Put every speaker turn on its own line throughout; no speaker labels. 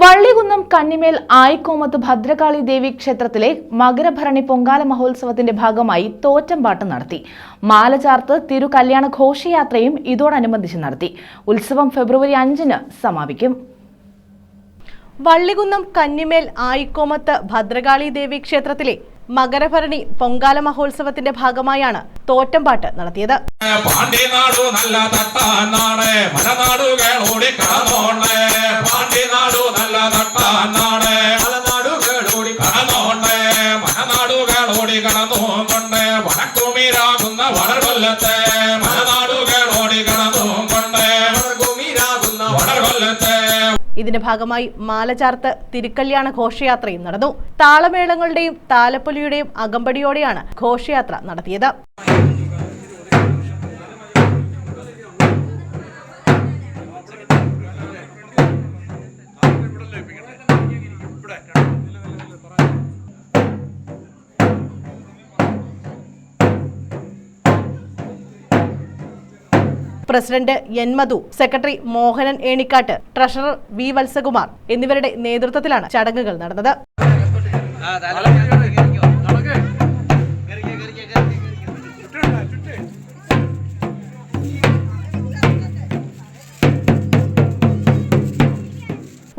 വള്ളികുന്നം കന്നിമേൽ ആയിക്കോമത്ത് ഭദ്രകാളി ദേവി ക്ഷേത്രത്തിലെ മകരഭരണി പൊങ്കാല മഹോത്സവത്തിന്റെ ഭാഗമായി തോറ്റംപാട്ട് നടത്തി. മാല ചാർത്ത് തിരുകല്യാണ ഘോഷയാത്രയും ഇതോടനുബന്ധിച്ച് നടത്തി. ഉത്സവം ഫെബ്രുവരി അഞ്ചിന് സമാപിക്കും. വള്ളികുന്നം കന്നിമേൽ ആയിക്കോമത്ത് ഭദ്രകാളി ദേവി ക്ഷേത്രത്തിലെ മകരഭരണി പൊങ്കാല മഹോത്സവത്തിന്റെ ഭാഗമായാണ് തോറ്റംപാട്ട് നടത്തിയത്.
പാണ്ഡ്യനാടു നല്ല തട്ടാൻ മലനാടുകളോടി വടക്കുമീരാകുന്ന വളർകൊല്ലത്തെ മലനാടുകളോടി കടന്നുകൊണ്ട് വടക്കുമീരാകുന്ന വളർകൊല്ലത്തെ
ഇതിന്റെ ഭാഗമായി മാലചാർത്ത് തിരുക്കല്യാണ ഘോഷയാത്രയും നടന്നു താളമേളങ്ങളുടെയും താലപ്പൊലിയുടെയും അകമ്പടിയോടെയാണ് ഘോഷയാത്ര നടത്തിയത് president N Madhu secretary Mohanan Enikkattu treasurer V Valsakumar എന്നിവരുടെ നേതൃത്വത്തിലാണ് ചടങ്ങുകൾ നടന്നത്.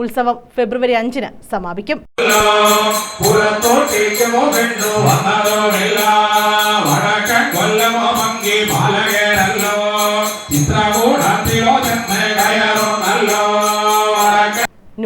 ഉത്സവം ഫെബ്രുവരി അഞ്ചിന് സമാപിക്കും.